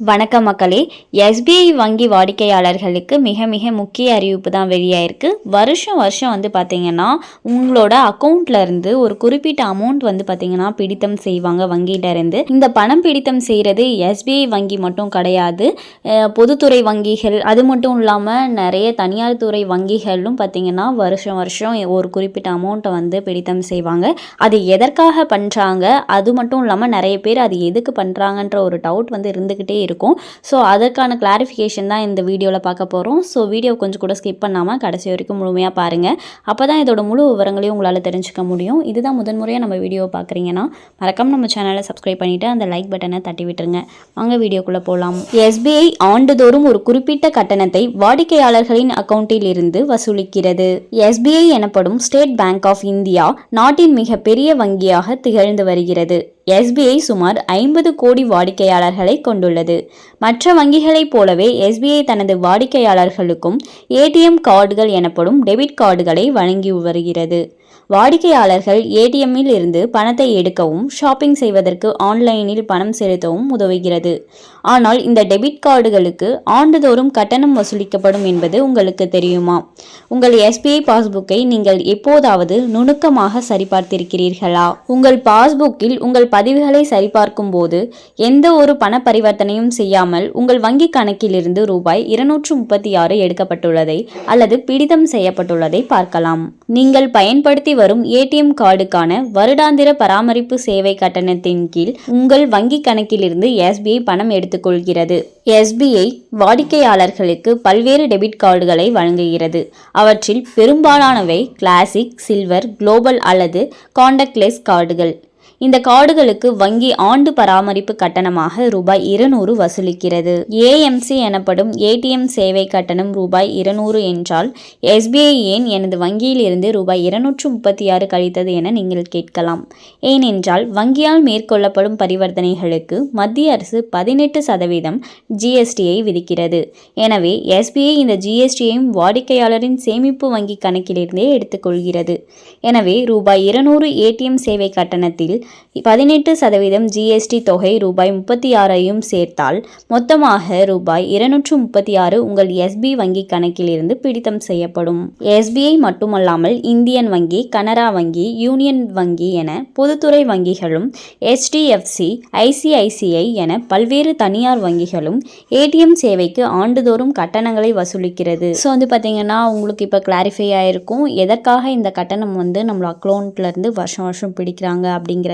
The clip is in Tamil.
வணக்கம் மக்களே. எஸ்பிஐ வங்கி வாடிக்கையாளர்களுக்கு மிக மிக முக்கிய அறிவிப்பு தான் வெளியாயிருக்கு. வருஷம் வருஷம் வந்து பார்த்தீங்கன்னா உங்களோட அக்கௌண்ட்லேருந்து ஒரு குறிப்பிட்ட அமௌண்ட் வந்து பார்த்தீங்கன்னா பிடித்தம் செய்வாங்க வங்கியிலேருந்து இந்த பணம் பிடித்தம் செய்கிறது எஸ்பிஐ வங்கி மட்டும் கிடையாது. பொதுத்துறை வங்கிகள் அது மட்டும் இல்லாமல் நிறைய தனியார் துறை வங்கிகளும் பார்த்தீங்கன்னா வருஷம் வருஷம் ஒரு குறிப்பிட்ட அமௌண்ட்டை வந்து பிடித்தம் செய்வாங்க. அது எதற்காக பண்ணுறாங்க அது மட்டும் இல்லாமல் நிறைய பேர் அது எதுக்கு பண்ணுறாங்கன்ற ஒரு டவுட் வந்து இருந்துக்கிட்டே இருக்கும். ஸோ அதற்கான கிளாரிஃபிகேஷன் தான் இந்த வீடியோவில் பார்க்க போகிறோம் ஸோ வீடியோ கொஞ்சம் கூட ஸ்கிப் பண்ணாமல் கடைசி வரைக்கும் முழுமையாக பாருங்கள் அப்போ தான் இதோட முழு விவரங்களையும் உங்களால் தெரிஞ்சுக்க முடியும். இதுதான் முதன்முறையாக நம்ம வீடியோ பார்க்குறீங்கன்னா மறக்காம நம்ம சேனலை சப்ஸ்கிரைப் பண்ணிவிட்டு அந்த லைக் பட்டனை தட்டி விட்டுருங்க. வாங்க வீடியோக்குள்ளே போகலாம் எஸ்பிஐ ஆண்டுதோறும் ஒரு குறிப்பிட்ட கட்டணத்தை வாடிக்கையாளர்களின் அக்கௌண்ட்டில் இருந்து வசூலிக்கிறது. எஸ்பிஐ எனப்படும் ஸ்டேட் பேங்க் ஆஃப் இந்தியா நாட்டின் மிகப்பெரிய வங்கியாக திகழ்ந்து வருகிறது. எஸ்பிஐ சுமார் ஐம்பது கோடி வாடிக்கையாளர்களை கொண்டுள்ளது. மற்ற வங்கிகளைப் போலவே எஸ்பிஐ தனது வாடிக்கையாளர்களுக்கும் ஏடிஎம் கார்டுகள் எனப்படும் டெபிட் கார்டுகளை வழங்கி வருகிறது. வாடிக்கையாளர்கள் ஏடிஎம்மில் இருந்து பணத்தை எடுக்கவும் ஷாப்பிங் செய்வதற்கு ஆன்லைனில் பணம் செலுத்தவும் உதவுகிறது. ஆனால் இந்த டெபிட் கார்டுகளுக்கு ஆண்டுதோறும் கட்டணம் வசூலிக்கப்படும் என்பது உங்களுக்கு தெரியுமா? உங்கள் எஸ்பிஐ பாஸ்புக்கை நீங்கள் எப்போதாவது நுணுக்கமாக சரிபார்த்திருக்கிறீர்களா? உங்கள் பாஸ்புக்கில் உங்கள் பதிவுகளை சரிபார்க்கும் போது எந்த ஒரு பண பரிவர்த்தனையும் செய்யாமல் உங்கள் வங்கி கணக்கிலிருந்து ரூபாய் இருநூற்று முப்பத்தி ஆறு எடுக்கப்பட்டுள்ளதை அல்லது பிடிதம் செய்யப்பட்டுள்ளதை பார்க்கலாம். நீங்கள் பயன்படுத்தி வரும் ஏடிஎம் கார்டுக்கான வருடாந்திர பராமரிப்பு சேவை கட்டணத்தின் கீழ் உங்கள் வங்கி கணக்கிலிருந்து எஸ்பிஐ பணம் எடுத்துக்கொள்கிறது. எஸ்பிஐ வாடிக்கையாளர்களுக்கு பல்வேறு டெபிட் கார்டுகளை வழங்குகிறது. அவற்றில் பெரும்பாலானவை கிளாசிக் சில்வர் குளோபல் அல்லது காண்டாக்ட்லெஸ் கார்டுகள். இந்த கார்டுகளுக்கு வங்கி ஆண்டு பராமரிப்பு கட்டணமாக ரூபாய் இருநூறு வசூலிக்கிறது. ஏஎம்சி எனப்படும் ஏடிஎம் சேவை கட்டணம் ரூபாய் இருநூறு என்றால் எஸ்பிஐ ஏன் எனது வங்கியில் இருந்து ரூபாய் இருநூற்று முப்பத்தி ஆறு கழித்தது என நீங்கள் கேட்கலாம். ஏனென்றால் வங்கியால் மேற்கொள்ளப்படும் பரிவர்த்தனைகளுக்கு மத்திய அரசு பதினெட்டு சதவீதம் ஜிஎஸ்டியை விதிக்கிறது. எனவே எஸ்பிஐ இந்த ஜிஎஸ்டியையும் வாடிக்கையாளரின் சேமிப்பு வங்கி கணக்கிலிருந்தே எடுத்துக்கொள்கிறது. எனவே ரூபாய் இருநூறு ஏடிஎம் சேவை கட்டணத்தில் பதினெட்டு சதவீதம் ஜிஎஸ்டி தொகை ரூபாய் முப்பத்தி ஆறையும் சேர்த்தால் மொத்தமாக ரூபாய் இருநூற்று முப்பத்தி ஆறு உங்கள் எஸ்பி வங்கி கணக்கிலிருந்து பிடித்தம் செய்யப்படும். எஸ்பிஐ மட்டுமல்லாமல் இந்தியன் வங்கி கனரா வங்கி யூனியன் வங்கி என பொதுத்துறை வங்கிகளும் ஹெச்டிஎஃப்சி ஐசிஐசிஐ என பல்வேறு தனியார் வங்கிகளும் ஏடிஎம் சேவைக்கு ஆண்டுதோறும் கட்டணங்களை வசூலிக்கிறது. ஸோ வந்து பார்த்தீங்கன்னா உங்களுக்கு இப்போ கிளாரிஃபை ஆயிருக்கும் எதற்காக இந்த கட்டணம் வந்து நம்ம அக்கௌண்ட்லேருந்து வருஷம் வருஷம் பிடிக்கிறாங்க அப்படிங்கிற